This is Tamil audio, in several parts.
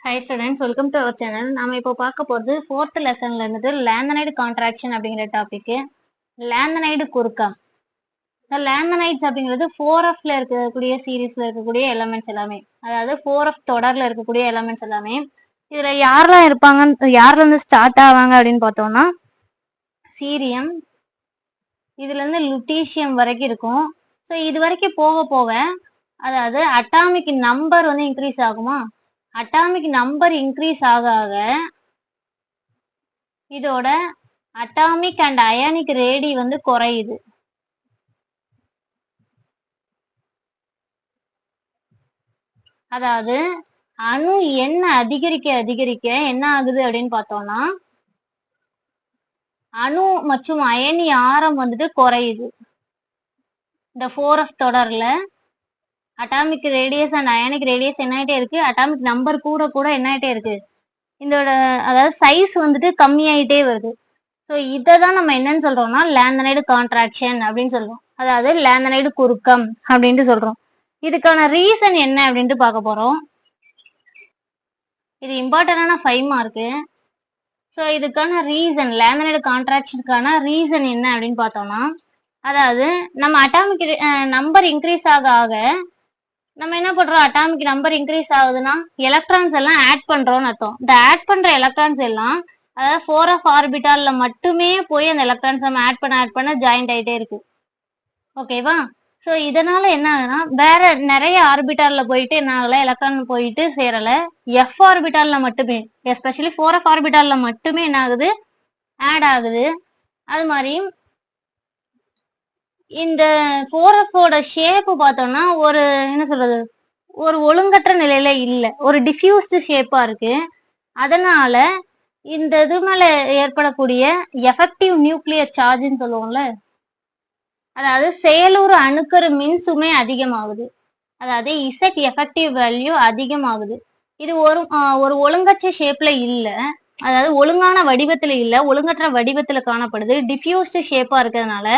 Hi students welcome to our channel நாம இப்போ பார்க்க போகிறது ஃபோர்த் லெசன்ல இருந்தது லேந்தனைடு கான்ட்ராக்ஷன் அப்படிங்கிற டாபிக் லேந்தனைடு குறுக்கம். இந்த லேந்தனைட்ஸ் அப்படிங்கிறது ஃபோர் எஃப்ல இருக்கக்கூடிய சீரீஸ்ல இருக்கக்கூடிய எலமெண்ட்ஸ் எல்லாமே. அதாவது ஃபோர் எஃப் தொடர்ல இருக்கக்கூடிய எலமெண்ட்ஸ் எல்லாமே. இதுல யாரெல்லாம் இருப்பாங்க யார்ல இருந்து ஸ்டார்ட் ஆவாங்க அப்படின்னு பார்த்தோம்னா சீரியம் இதுல இருந்து லுட்டீசியம் வரைக்கும் இருக்கும். ஸோ இது வரைக்கும் போக போக அதாவது அட்டாமிக் நம்பர் வந்து இன்க்ரீஸ் ஆகுமா? அட்டாமிக் நம்பர் இன்க்ரீஸ் ஆக ஆக இதோட அட்டாமிக் அண்ட் அயானிக் ரேடி வந்து குறையுது. அதாவது அணு என்ன அதிகரிக்க அதிகரிக்க என்ன ஆகுது அப்படின்னு பார்த்தோம்னா அணு மற்றும் அயனி ஆரம் வந்துட்டு குறையுது. இந்த ஃபோர் தொடர்ல atomic radius and ionic radius என்ன ஆயிட்டே இருக்கு. அட்டாமிக் நம்பர் கூட கூட என்ன ஆயிட்டே இருக்கு. இதோட அதாவது சைஸ் வந்துட்டு கம்மியாயிட்டே வருது. ஸோ இதை தான் நம்ம என்னன்னு சொல்றோம்னா லேந்தனைடு கான்ட்ராக்ஷன் அப்படின்னு சொல்றோம். அதாவது லேந்தனைடு குறுக்கம் அப்படின்ட்டு சொல்றோம். இதுக்கான ரீசன் என்ன அப்படின்ட்டு பார்க்க போறோம். இது இம்பார்ட்டன்டான ஃபைவ் மார்க்கு ஸோ இதுக்கான ரீசன் லேந்தனைடு கான்ட்ராக்ஷனுக்கான ரீசன் என்ன அப்படின்னு பார்த்தோம்னா அதாவது நம்ம அட்டாமிக் நம்பர் இன்க்ரீஸ் ஆக ஆக நம்ம என்ன பண்றோம்? அட்டாமிக் நம்பர் இன்க்ரீஸ் ஆகுதுன்னா எலக்ட்ரான்ஸ் எல்லாம் ஆட் பண்றோம்னு அர்த்தம். இந்த ஆட் பண்ற எலக்ட்ரான்ஸ் எல்லாம் அதாவது ஃபோர் ஆஃப் ஆர்பிட்டால்ல மட்டுமே போய் அந்த எலக்ட்ரான்ஸ் நம்ம ஆட் பண்ண ஆட் பண்ண ஜாயிண்ட் ஆயிட்டே இருக்கு ஓகேவா ஸோ இதனால என்ன ஆகுதுன்னா வேற நிறைய ஆர்பிட்டால்ல போயிட்டு என்ன ஆகல? எலக்ட்ரான் போயிட்டு சேரல. எஃப் ஆர்பிட்டால்ல மட்டுமே எஸ்பெஷலி ஃபோர் ஆஃப் ஆர்பிட்டால்ல மட்டுமே என்ன ஆகுது? ஆட் ஆகுது. அது மாதிரி இந்த ஃபோரஃபோட ஷேப்பு பார்த்தோம்னா ஒரு என்ன சொல்றது ஒரு ஒழுங்கற்ற நிலையில இல்லை. ஒரு டிஃப்யூஸ்டு ஷேப்பா இருக்கு. அதனால இந்த இது மேல ஏற்படக்கூடிய எஃபெக்டிவ் நியூக்ளியர் சார்ஜ்னு சொல்லுவோம்ல அதாவது செயலூர் அணுக்கரு மின் சுமை அதிகமாகுது. அதாவது இசட் எஃபெக்டிவ் வேல்யூ அதிகமாகுது. இது ஒரு ஒரு ஒழுங்கற்ற ஷேப்ல இல்லை. அதாவது ஒழுங்கான வடிவத்துல இல்லை ஒழுங்கற்ற வடிவத்துல காணப்படுது. டிஃப்யூஸ்டு ஷேப்பா இருக்கிறதுனால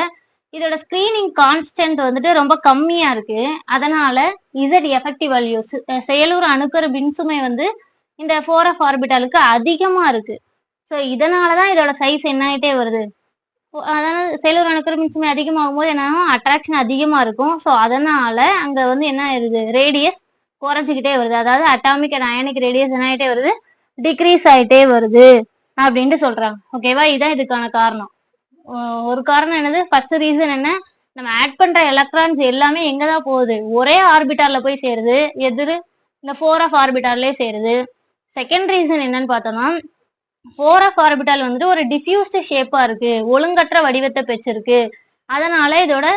இதோட ஸ்கிரீனிங் கான்ஸ்டன்ட் வந்துட்டு ரொம்ப கம்மியா இருக்கு. அதனால இசட் எஃபெக்டிவ் வேல்யூஸ் செயலூர் அணுக்கரு மின்சுமை வந்து இந்த ஃபோர் ஆஃப் ஆர்பிட்டாலுக்கு அதிகமா இருக்கு. ஸோ இதனாலதான் இதோட சைஸ் என்ன ஆயிட்டே வருது அதனால செயலூர் அணுக்கரு மின்சுமை அதிகமாகும் போது என்னன்னா அட்ராக்ஷன் அதிகமா இருக்கும். ஸோ அதனால அங்க வந்து என்ன ஆயிருது? ரேடியஸ் குறைஞ்சிக்கிட்டே வருது. அதாவது அட்டாமிக் அண்ட் அயனிக் ரேடியஸ் என்ன ஆயிட்டே வருது? டிக்ரீஸ் ஆயிட்டே வருது. அப்படின்ட்டு சொல்றாங்க. ஓகேவா இதுதான் இதுக்கான காரணம். ஒரு காரணம் என்னது? ஃபர்ஸ்ட் ரீசன் என்ன? நம்ம ஆட் பண்ற எலக்ட்ரான்ஸ் எல்லாமே எங்க தான் போகுது? ஒரே ஆர்பிட்டால்ல போய் சேருது. எதிர் இந்த ஃபோர் ஆஃப் ஆர்பிட்டால்லே சேருது. செகண்ட் ரீசன் என்னன்னு பார்த்தோம்னா ஃபோர் ஆஃப் ஆர்பிட்டால் வந்துட்டு ஒரு டிஃப்யூஸ்டு ஷேப்பா இருக்கு. ஒழுங்கற்ற வடிவத்தை பெற்றிருக்கு. அதனால இதோட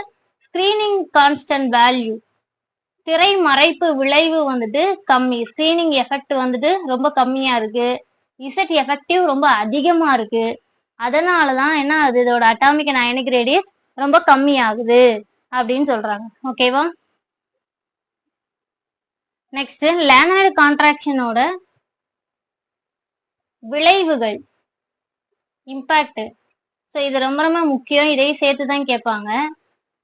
ஸ்கிரீனிங் கான்ஸ்டன்ட் வேல்யூ திரை மறைப்பு விளைவு வந்துட்டு கம்மி. ஸ்கிரீனிங் எஃபெக்ட் வந்துட்டு ரொம்ப கம்மியா இருக்கு. இசட் எஃபெக்டிவ் ரொம்ப அதிகமா இருக்கு. அதனாலதான் என்ன ஆகுது? இதோட அட்டாமிக் அண்ட் அயனிக் ரேடியஸ் ரொம்ப கம்மி ஆகுது அப்படின்னு சொல்றாங்க. ஓகேவா நெக்ஸ்ட் லேனரைடு கான்ட்ராக்ஷனோட விளைவுகள் இம்பாக்ட் ஸோ இது ரொம்ப ரொம்ப முக்கியம். இதையும் சேர்த்து தான் கேட்பாங்க.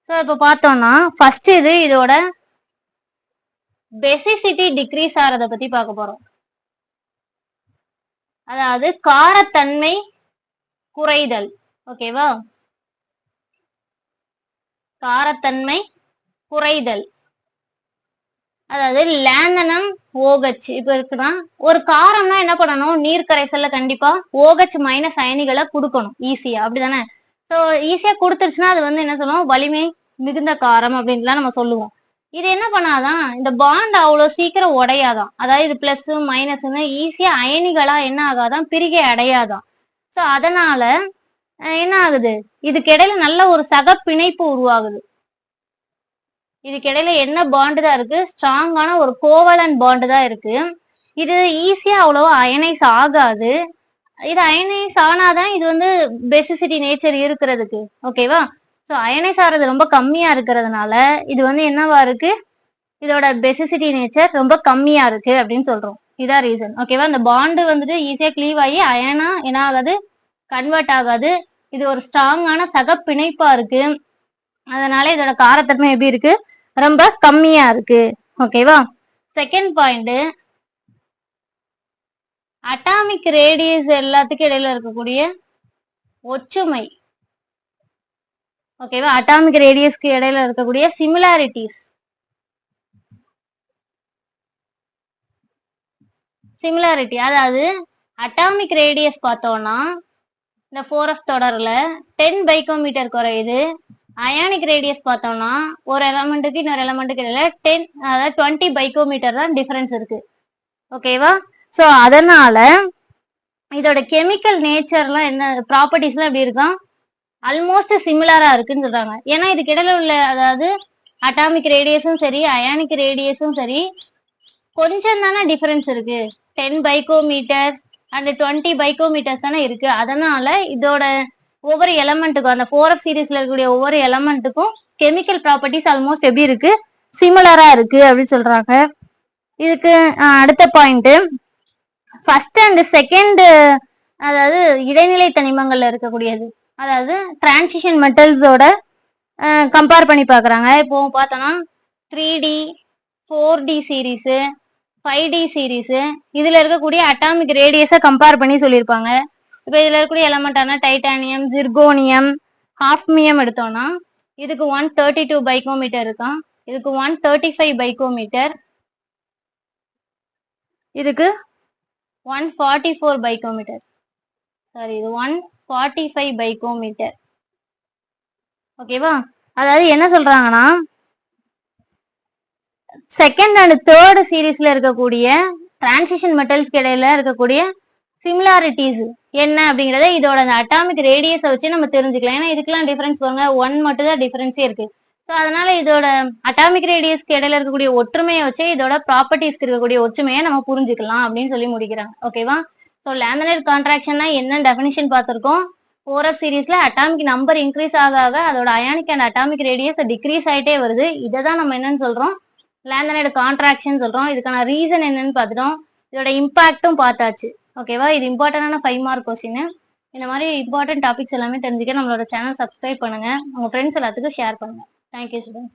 ஸோ இப்போ பார்த்தோம்னா ஃபர்ஸ்ட் இது இதோட பெசிசிட்டி டிக்ரீஸ் ஆகிறத பத்தி பார்க்க போறோம். அதாவது காரத்தன்மை குறைதல். ஓகேவா காரத்தன்மை குறைதல். அதாவது லேந்தனம் ஓகச். இப்ப இருக்குன்னா ஒரு காரம்னா என்ன பண்ணணும்? நீர் கரைசல்ல கண்டிப்பா ஓகச் மைனஸ் அயனிகளை கொடுக்கணும். ஈஸியா அப்படிதானே? ஸோ ஈஸியா கொடுத்துருச்சுன்னா அது வந்து என்ன சொல்லுவோம்? வலிமை மிகுந்த காரம் அப்படின்லாம் நம்ம சொல்லுவோம். இது என்ன பண்ணாதான்? இந்த பாண்ட் அவ்வளவு சீக்கிரம் உடையாதான். அதாவது இது பிளஸ் மைனஸ்னு ஈஸியா அயனிகளா என்ன ஆகாதான்? பிரிகை அடையாதான். ஸோ அதனால என்ன ஆகுது இதுக்கு இடையில நல்ல ஒரு சக பிணைப்பு உருவாகுது. இதுக்கிடையில என்ன பாண்டு தான் இருக்கு? ஸ்ட்ராங்கான ஒரு கோவலன் பாண்டு தான் இருக்கு. இது ஈஸியா அவ்வளவா அயனைஸ் ஆகாது. இது அயனைஸ் ஆனாதான் இது வந்து பெசிசிட்டி நேச்சர் இருக்கிறதுக்கு ஓகேவா ஸோ அயனைஸ் ஆகிறது ரொம்ப கம்மியா இருக்கிறதுனால இது வந்து என்னவா இருக்கு? இதோட பெசிசிட்டி நேச்சர் ரொம்ப கம்மியா இருக்கு அப்படின்னு சொல்றோம். இதான் ரீசன் ஓகேவா இந்த பாண்டு வந்துட்டு ஈஸியா கிளீவ் ஆகி அயனா என்ன ஆகாது கன்வெர்ட் ஆகாது. இது ஒரு ஸ்ட்ராங்கான சக பிணைப்பா இருக்கு. அதனால இதோட காரத்தன்மை எப்படி இருக்கு? ரொம்ப கம்மியா இருக்கு. ஓகேவா செகண்ட் பாயிண்ட் அட்டாமிக் ரேடியஸ் எல்லாத்துக்கும் இடையில இருக்கக்கூடிய ஒற்றுமை. ஓகேவா அட்டாமிக் ரேடியஸ்க்கு இடையில இருக்கக்கூடிய சிமிலாரிட்டிஸ் சிமிலாரிட்டி அதாவது அட்டாமிக் ரேடியஸ் பார்த்தோம்னா இந்த ஃபோர் எஃப் தொடரில் டென் பைக்கோமீட்டர் குறையுது. அயானிக் ரேடியஸ் பார்த்தோம்னா ஒரு எலமெண்ட்டுக்கு இன்னொரு எலமெண்ட்டுக்கு இடையில டென் அதாவது டுவெண்ட்டி பைக்கோமீட்டர் தான் டிஃபரன்ஸ் இருக்கு. ஓகேவா ஸோ அதனால இதோட கெமிக்கல் நேச்சர்லாம் என்ன ப்ராப்பர்ட்டிஸ்லாம் எப்படி இருக்கும் ஆல்மோஸ்ட் சிமிலரா இருக்குன்னு சொல்றாங்க. ஏன்னா இதுக்கு இடையில உள்ள அதாவது அட்டாமிக் ரேடியஸும் சரி அயானிக் ரேடியஸும் சரி கொஞ்சம் தானே டிஃபரன்ஸ் இருக்கு. Ten picometres and twenty picometres தானே இருக்கு. அதனால இதோட ஒவ்வொரு எலமெண்ட்டுக்கும் அந்த ஃபோர் அப் சீரீஸ்ல இருக்கக்கூடிய ஒவ்வொரு எலமெண்ட்டுக்கும் கெமிக்கல் ப்ராப்பர்ட்டிஸ் ஆல்மோஸ்ட் எப்படி இருக்கு? சிமிலரா இருக்கு அப்படின்னு சொல்றாங்க. இதுக்கு அடுத்த பாயிண்ட் ஃபர்ஸ்ட் அண்ட் செகண்ட் அதாவது இடைநிலை தனிமங்கள்ல இருக்கக்கூடியது. அதாவது டிரான்சிஷன் மெட்டல்ஸோட கம்பேர் பண்ணி பாக்குறாங்க இப்போ பார்த்தோன்னா three D four D series five D series இதில் இருக்கக்கூடிய அட்டாமிக் ரேடியஸை கம்பேர் பண்ணி சொல்லியிருப்பாங்க. இப்போ இதில் இருக்கக்கூடிய எலமெண்டான டைட்டானியம் ஜிர்கோனியம் ஹாஃப்மியம் எடுத்தோம்னா இதுக்கு ஒன் தேர்ட்டி டூ பைக்கோமீட்டர் இருக்கும் இதுக்கு ஒன் தேர்ட்டி ஃபைவ் பைக்கோமீட்டர் இதுக்கு one forty four picometre sorry இது ஒன் ஃபார்ட்டி ஃபைவ் பைக்கோமீட்டர் ஓகேவா அதாவது என்ன சொல்றாங்கன்னா செகண்ட் அண்ட் தேர்ட் சீரீஸ்ல இருக்கக்கூடிய டிரான்சிஷன் மெட்டல்ஸ்க்கு இடையில இருக்கக்கூடிய சிமிலாரிட்டிஸ் என்ன அப்படிங்கறத இதோட அந்த அட்டாமிக் ரேடியஸை வச்சு நம்ம தெரிஞ்சுக்கலாம். ஏன்னா இதுக்கெல்லாம் டிஃபரன்ஸ் பாருங்க ஒன் மட்டும் தான் டிஃபரன்ஸே இருக்கு. ஸோ அதனால இதோட அட்டாமிக் ரேடியஸ்க்கு இடையில இருக்கக்கூடிய ஒற்றுமையை வச்சு இதோட ப்ராப்பர்ட்டிஸ்க்கு இருக்கக்கூடிய ஒற்றுமையை நம்ம புரிஞ்சுக்கலாம் அப்படின்னு சொல்லி முடிக்கிறாங்க. ஓகேவா ஸோ லேமினேட் கான்ட்ராக்ஷன்னா என்ன டெஃபினிஷன் பார்த்திருக்கோம். ஃபோர் எஃப் சீரீஸ்ல அட்டாமிக் நம்பர் இன்க்ரீஸ் ஆக ஆக அதோட ionic and atomic radius decrease ஆயிட்டே வருது. இதை தான் நம்ம என்னன்னு சொல்றோம்? லேமினேட் கான்ட்ராக்ஷன் சொல்றோம். இதுக்கான ரீசன் என்னன்னு பார்த்துட்டோம். இதோட இம்பாக்டும் பார்த்தாச்சு. ஓகேவா இது இம்பார்ட்டன்டான ஃபைவ் மார்க் கொஸ்டின் இந்த மாதிரி இம்பார்ட்டன்ட் டாபிக்ஸ் எல்லாமே தெரிஞ்சுக்க நம்மளோட சேனல் சப்ஸ்கிரைப் பண்ணுங்க. உங்க ஃப்ரெண்ட்ஸ் எல்லாத்துக்கும் ஷேர் பண்ணுங்க. Thank you student